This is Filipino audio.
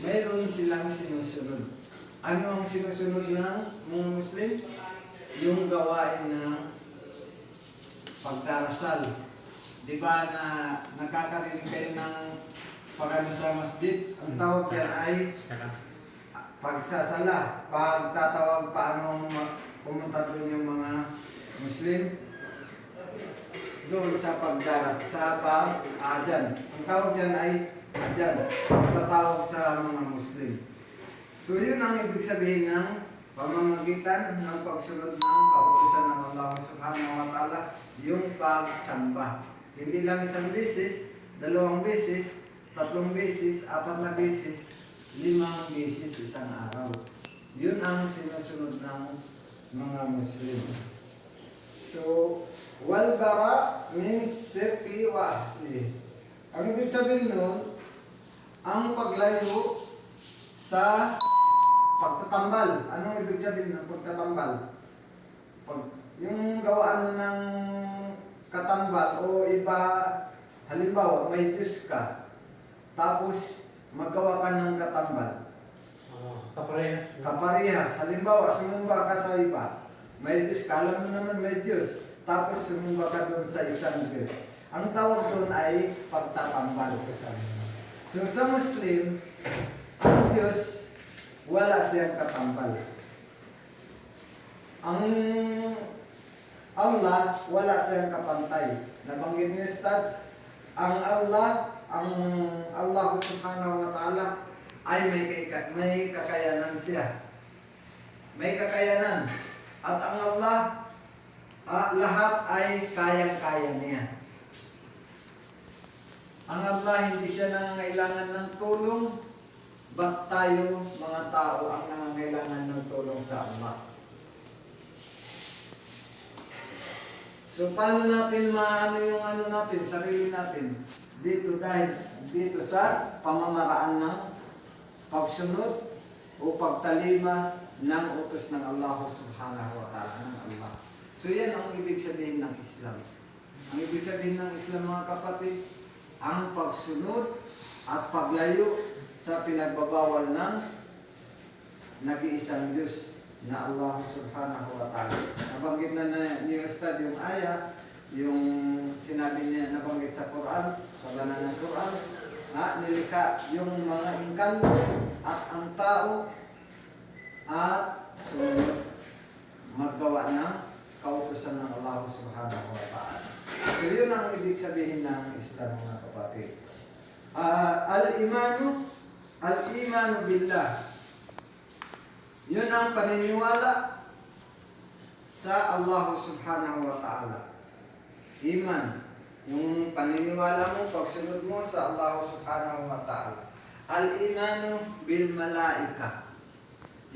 mayroon silang sinusunod. Ano ang sinusunod ng mga Muslim? Yung gawain ng pagdarasal. Di ba na nakakarinig kayo ng pagano sa masjid? Ang tawag yan ay pagsasala. Pagtatawag paano pumunta doon yung mga Muslim doon sa pagdaras, sa pag-ajan. Ang tawag dyan ay ajan. Pagtatawag sa mga Muslim. So yun ang ibig sabihin ng pamamagitan ng pagsunod ng kautusan ng Allah subhanahu wa ta'ala, yung pagsamba. Hindi lang isang beses, dalawang beses, tatlong beses, apat na beses, limang beses isang araw. Yun ang sinusunod ng mga Muslim. So, wal bara means sirki wa ahli. Ang ibig sabihin nun, ang paglayo sa pagtatambal. Anong ibig sabihin ng pagtatambal? Pag, yung gawaan ng katambal o iba, halimbawa may Diyos ka, tapos magawa ka ng katambal. Oh, kaparehas. Kaparehas. Halimbawa, sumumba ka sa iba. May Diyos ka, alam mo naman may Diyos. Tapos sumumba ka doon sa isang Diyos. Ang tawag doon ay pagtatambal. So sa Muslim, ang Diyos, wala siyang katambal. Ang Allah, wala siyang kapantay. Nabanggit niyo, Ustad, ang Allah, ang Allah subhanahu wa ta'ala, ay may, kaya- may kakayanan siya. May kakayanan. At ang Allah, ah, lahat ay kayang-kaya niya. Ang Allah, hindi siya nangangailangan ng tulong, ba't tayo, mga tao, ang nangangailangan ng tulong sa Allah? So, paano natin maano yung ano natin, sarili natin? Dito dahil dito sa pamamaraan ng pagsunod o pagtalima ng utos ng Allah subhanahu wa ta'ala ng Allah. So yan ang ibig sabihin ng Islam. Ang ibig sabihin ng Islam mga kapatid, ang pagsunod at paglayo sa pinagbabawal ng nag-iisang Diyos na Allah subhanahu wa ta'ala. Nabanggit na, na ni Ustad yung aya, yung sinabi niya nabanggit sa Quran, sa banal ng Quran, na nilikha yung mga engkanto at ang tao at sumunod maggawa ng kautusan ng Allah subhanahu wa ta'ala. So yun ang ibig sabihin ng Islam mga kapatid. Ah, al-imanu, al-imanu billah. Yun ang paniniwala sa Allah subhanahu wa ta'ala. Iman. Yung paniniwala mo, pagsunod mo sa Allah subhanahu wa ta'ala. Al-imanu bil malaika.